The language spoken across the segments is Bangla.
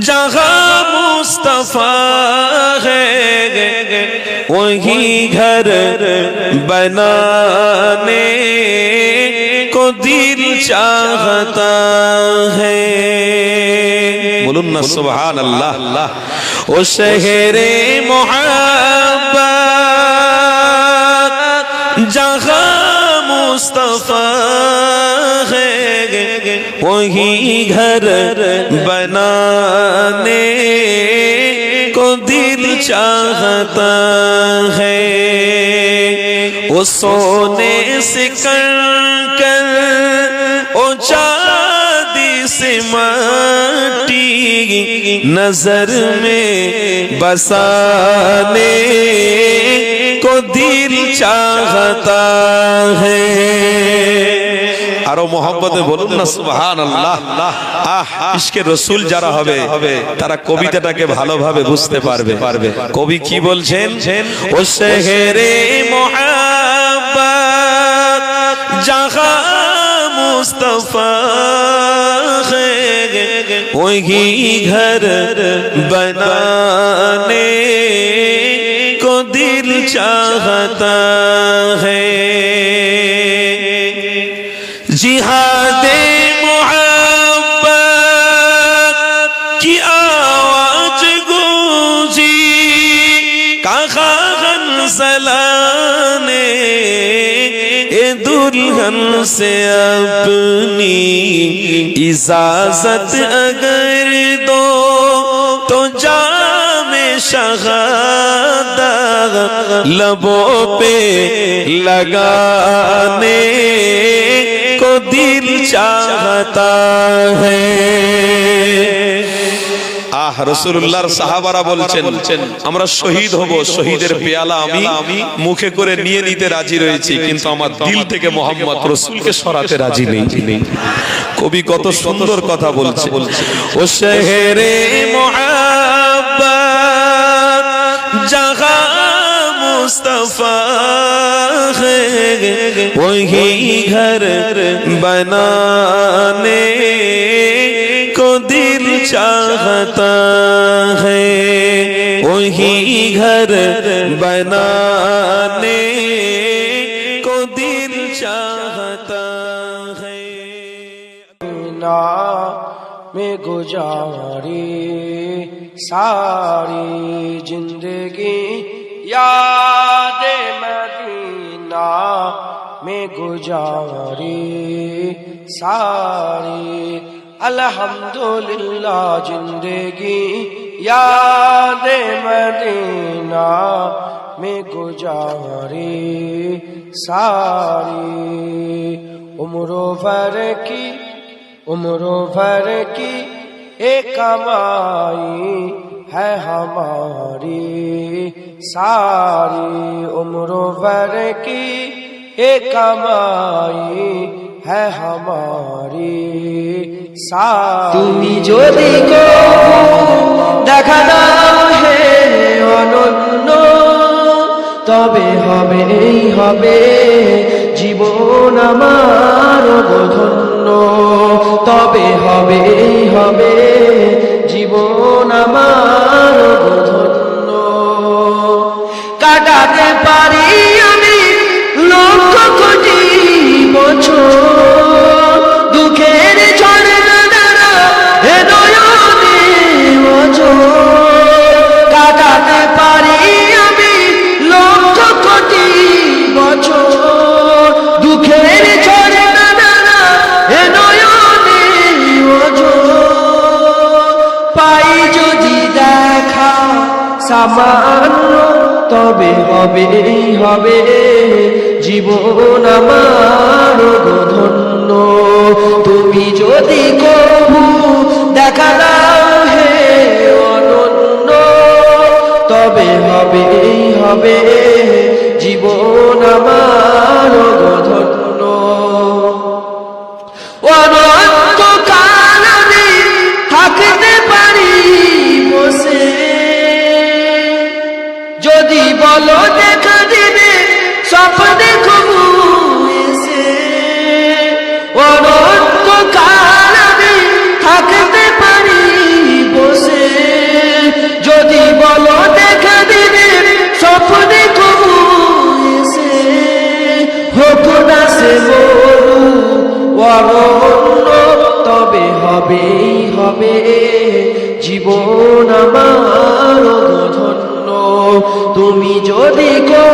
جہاں مصطفیٰ ہے وہی گھر بنانے کو دل چاہتا ہے۔ ملنہ سبحان اللہ۔ او شہر محبت جہاں مصطفیٰ ہے۔ وہی گھر بنانے کو دل چاہتا ہے۔ وہ سونے سے کر کر او چادی سے مٹی نظر میں بسانے کو बसाने को दिल चाहता है আরো মোহাম্মদে বলুন না সুবহান আল্লাহ আহ ইশকে রসুল যারা হবে তারা কবিতাটাকে ভালোভাবে বুঝতে পারবে পারবে কবি কি বলছেন ও শহরে মোহাম্মদ জাহা মুস্তফা है वही घर बनाने को چاہتا ہے۔ جہاد محبت کی آواز گونجی کہا سلانے، اے دلہن سے اپنی اجازت اگئے شہادہ لبوں پہ لگانے کو دل چاہتا ہے۔ আহ রসুল্লাহর সাহাবারা বলছেন আমরা শহীদ হব শহীদের পেয়ালা আমি মুখে করে নিয়ে নিতে রাজি রয়েছি কিন্তু আমার দিল থেকে মোহাম্মদ রসুলকে সরাতে রাজি নেই। কবি কত সুন্দর কথা বলছে। ও শেহরে মহা जहा मुस्तफ़ा है वही घर बनाने को दिल चाहता है वही घर बनाने को दिल चाहता है ना में गुजारी ساری زندگی یاد مدینہ میں گزاری۔ ساری الحمدللہ زندگی یاد مدینہ میں گزاری۔ ساری عمر و بھر کی، عمر و بھر کی एक कमाई है हमारी सारी उम्र भर की एक कमाई है हमारी सारी তুমি যদি কবু দেখা দাও হে অনন্য তবে হবেই হবে জীবন আমার ধন্য তবে হবে হবে জীবন আমার ধন্য কাটাতে পারি আমি লক্ষ কোটি বছর। তবে হবে হবে। জীবন আমার ধন্য তুমি যদি কবু দেখা দাও হে অনন্য, তবে হবে হবে। জীবন আমার চলো দেখা দিবে স্বপ্নে কবু এসে। অনন্তকাল আমি থাকতে পারি বসে। যদি বলো দেখা দিবে স্বপ্নে কবু এসে, হোক না সে মরু তবে হবেই হবে জীবন আমার। তুমি যদি কো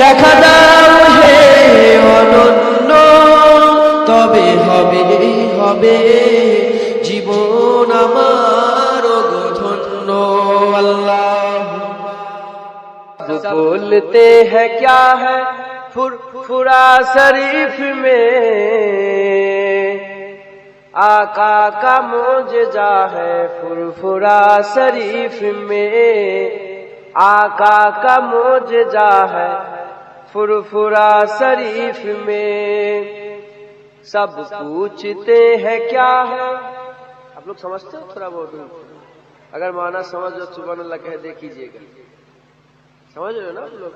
দেখা দাও হে অনন্য তবে হবে হবে জীবন আমার ধন্য আল্লাহ बोलते हैं क्या है फुर फुरा शरीफ में आका का मोजा है फुरफुरा शरीफ में آقا کا موجزہ ہے فرفرا شریف میں۔ سب پوچھتے ہیں کیا ہے؟ آپ لوگ سمجھتے ہو تھوڑا بہت؟ اگر مانا سمجھ لو سبحان اللہ کہہ دے کیجیے گا۔ سمجھ رہے ہو نا آپ لوگ؟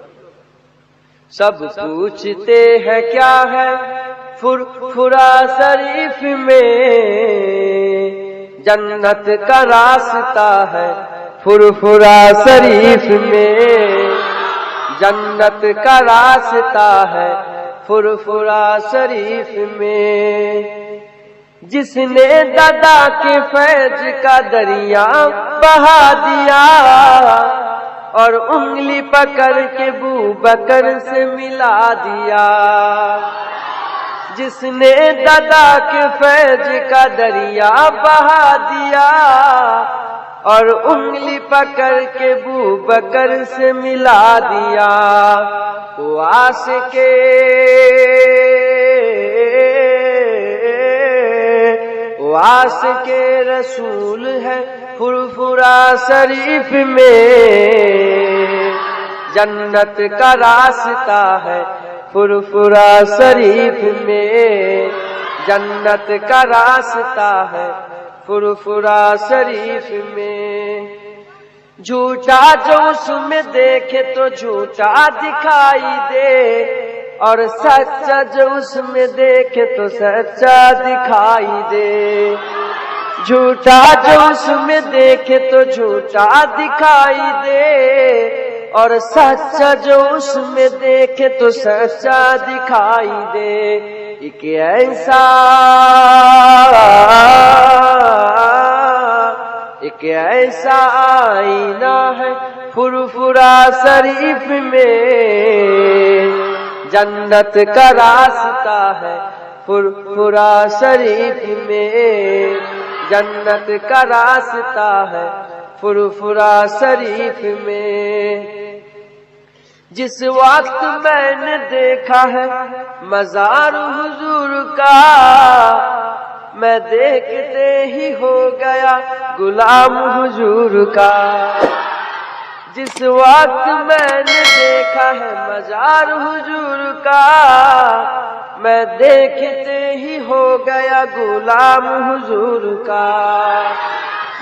سب پوچھتے ہیں کیا ہے فرفرا شریف میں؟ جنت کا راستہ ہے۔ فرفرا شریف میں۔ جنت کا راستہ ہے فرفرا شریف میں۔ جس نے دادا کے فیض کا دریا بہا دیا اور انگلی پکڑ کے بو بکر سے ملا دیا۔ جس نے دادا کے فیض کا دریا بہا دیا اور انگلی پکڑ کے بو بکر سے ملا دیا۔ واس کے واس کے رسول ہے۔ فرفرا شریف میں۔ جنت کا راستہ ہے۔ فرفرا شریف میں۔ جنت کا راستہ ہے۔ فرفرا شریف میں۔ جھوٹا جو اس میں دیکھے تو جھوٹا دکھائی دے۔ اور سچا جو اس میں دیکھے تو سچا دکھائی دے۔ جھوٹا جو اس میں دیکھے تو جھوٹا دکھائی دے۔ اور سچا جو اس میں دیکھے تو سچا دکھائی دے۔ ایک ایسا ایک ایسا آئینہ ہے فرفرا شریف میں۔ جنت کا راستہ ہے فرفرا شریف میں۔ جنت کا راستہ ہے فرفرا شریف میں۔ جس وقت میں نے دیکھا ہے، مزار حضور کا، میں دیکھتے ہی ہو گیا غلام حضور کا۔ جس وقت میں نے دیکھا ہے، مزار حضور کا، میں دیکھتے ہی ہو گیا غلام حضور کا۔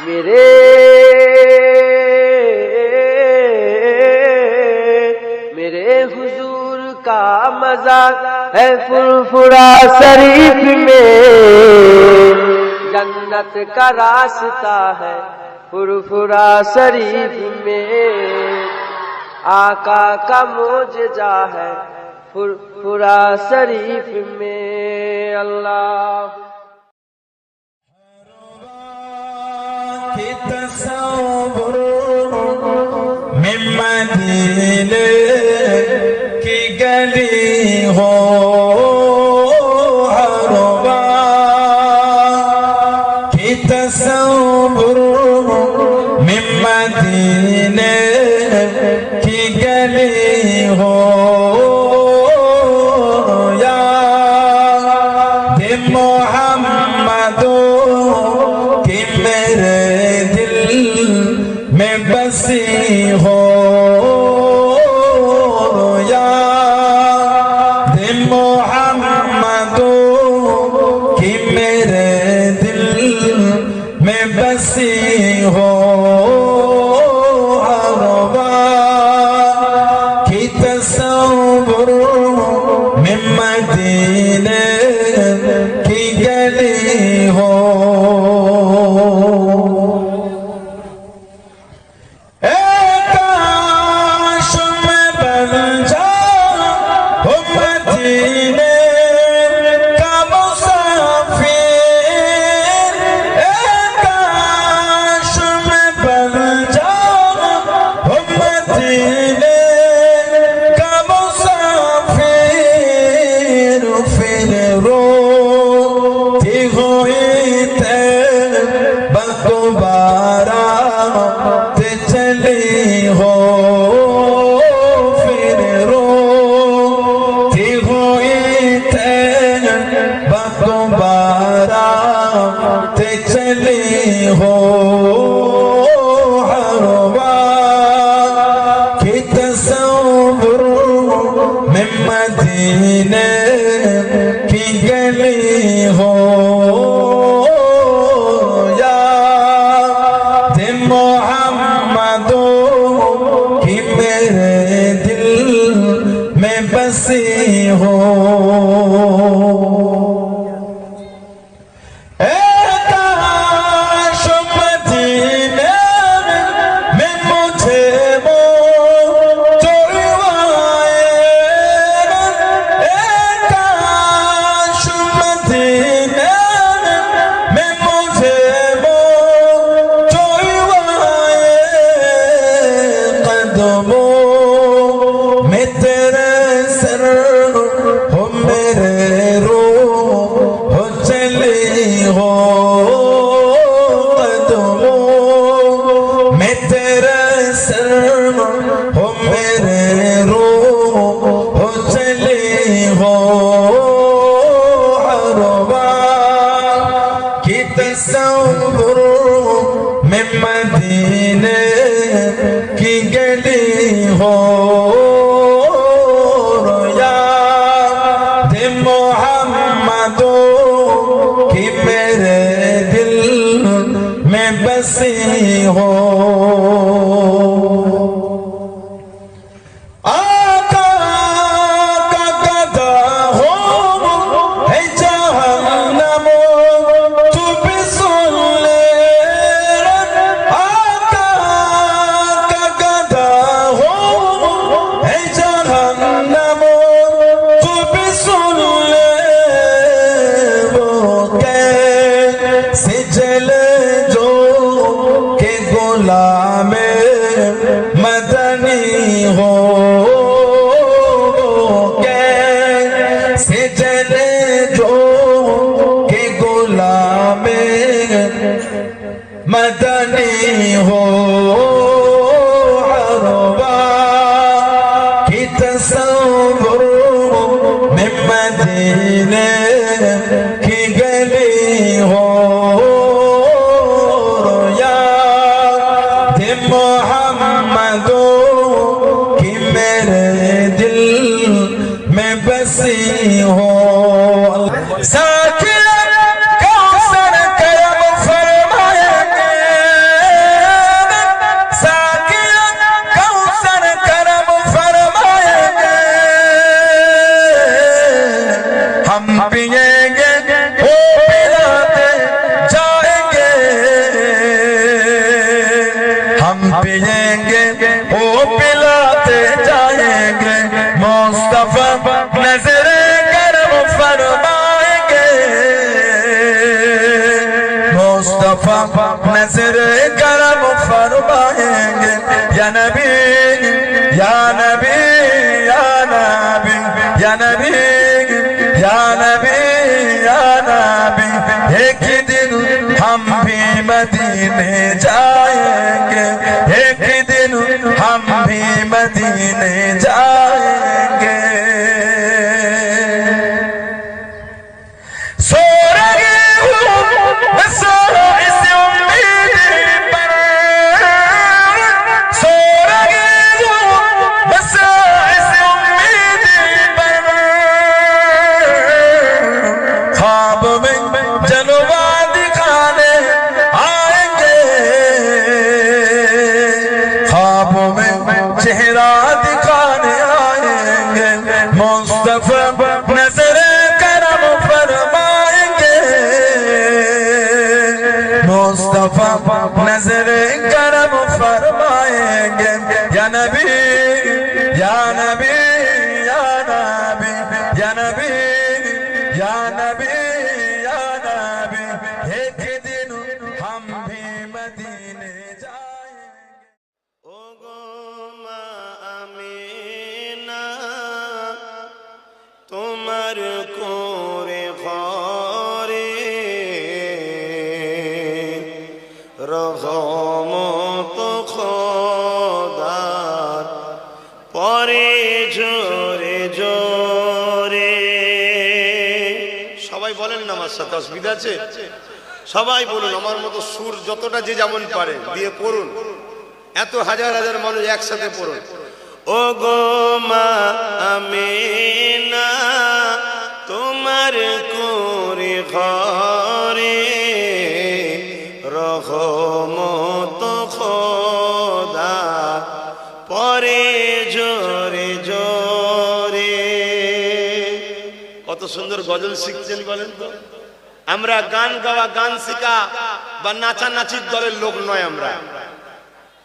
میرے مزہ ہے فرفرا شریف میں۔ جنت کا راستہ ہے فرفرا شریف میں۔ آقا کا موجزہ ہے فرفرا شریف میں۔ اللہ۔ تصور من you home. बसी हो مدینے جائیں گے۔ ایک دن ہم بھی مدینے جائیں گے۔ سو رہے ہوں میں خواب میں جلوہ আমার সাথে অসুবিধা আছে? সবাই বলুন, আমার মতো সুর যতটা যে যেমন পারে, দিয়ে পড়ুন। এত হাজার হাজার মানুষ একসাথে পড়ুন। ও গো মা আমিনা, তোমার করে ঘরে রহমত খোদা পরে জোরে জোরে। কত সুন্দর গজল শিখছেন বলেন তো? আমরা গান গাওয়া, গান শিখা বা নাচানাচির দলের লোক নয় আমরা।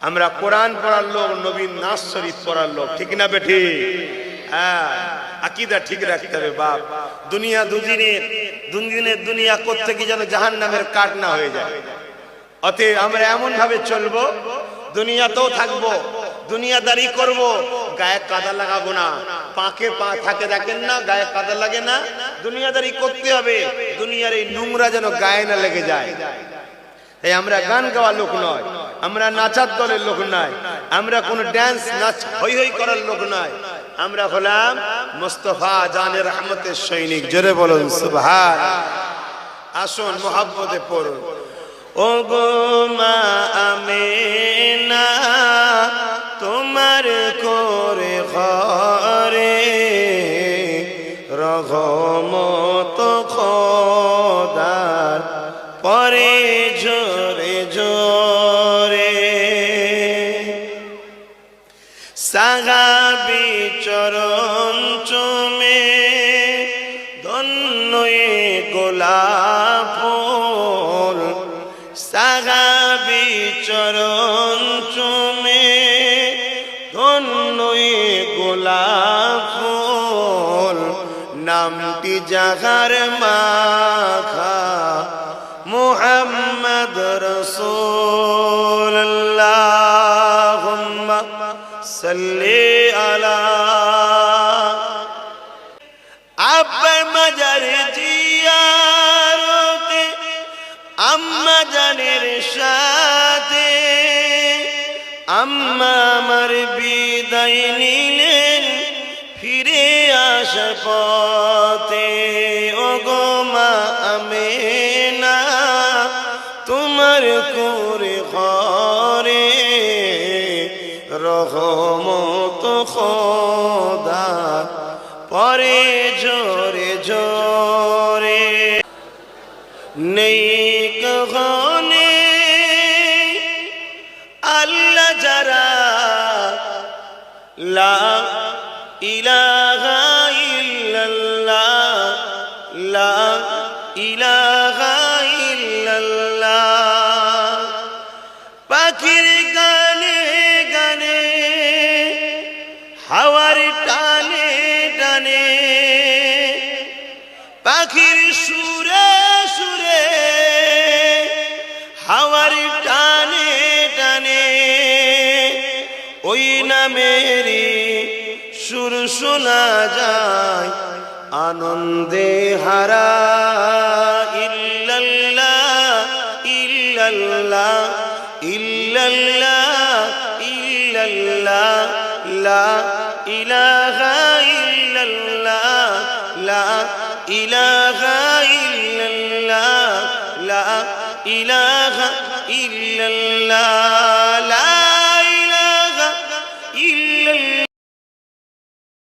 আমরা কোরআন পড়ার লোক, নবীন নাচ শরীফ পড়ার লোক, ঠিক না বেঠি? হ্যাঁ আকিদা ঠিক রাখতে হবে, বাপ। দুনিয়া দুদিনের দুদিনের দুনিয়া করতে কি যেন জাহান নামের কাঠ না হয়ে যায়। অতএব আমরা এমন ভাবে চলবো, দুনিয়াতেও থাকব দুনিয়াদারি করব, গায়ে কাদা লাগাবো না। পাকে পা থাকে দেখেন না, গায়ে কাদা লাগে না। দুনিয়াদারি করতে হবে, দুনিয়ার এই নোংরা যেন গায়ে না লেগে যায়। তাই আমরা গান গাওয়া লোক নয়, আমরা নাচার দলের লোক নয়, আমরা কোন ড্যান্স নাচ হই হই করার লোক নয়। আমরা হলাম মোস্তফা জানের রহমতের সৈনিক। জোরে বলুন, সুবহান। আসুন, মোহাব্বতে পড়ুন। ও গো মা আমেনা তোমার করে ঘরে রঘমত খোদার পরে জোরে জোরে সাগাবি চরণ চমে ধন্যে নামটি জাগার মাখা মুহাম্মদ রসুল্লাহ সাল্লি আলা আব্বার মাজার জিয়ারতে, আম্মা জানের সাথে, আম্মা আমার বিদায় নিলেন। ফিরে আসা পথে ও গো মা আমেনা, তোমার করে ঘরে রহমত খোদা, পরে জোরে জোরে নেই কখনে আল্লাহ যারা লা ইলাহা ইল্লাল্লাহ, লা ইলাহা ইল্লাল্লাহ। পাখির গানে গানে, হাওয়ার টানে টানে, পাখির সুরে সুরে, হাওয়ার টানে টানে, ওই নামেরই সুর শোনা যায়, আনন্দে হারা, ইল্লাল্লাহ ইল্লাল্লাহ ইল্লাল্লাহ ইল্লাল্লাহ, লা ইলাহা ইল্লাল্লাহ, লা ইলাহা ইল্লাল্লাহ, লা ইলাহা ইল্লাল্লাহ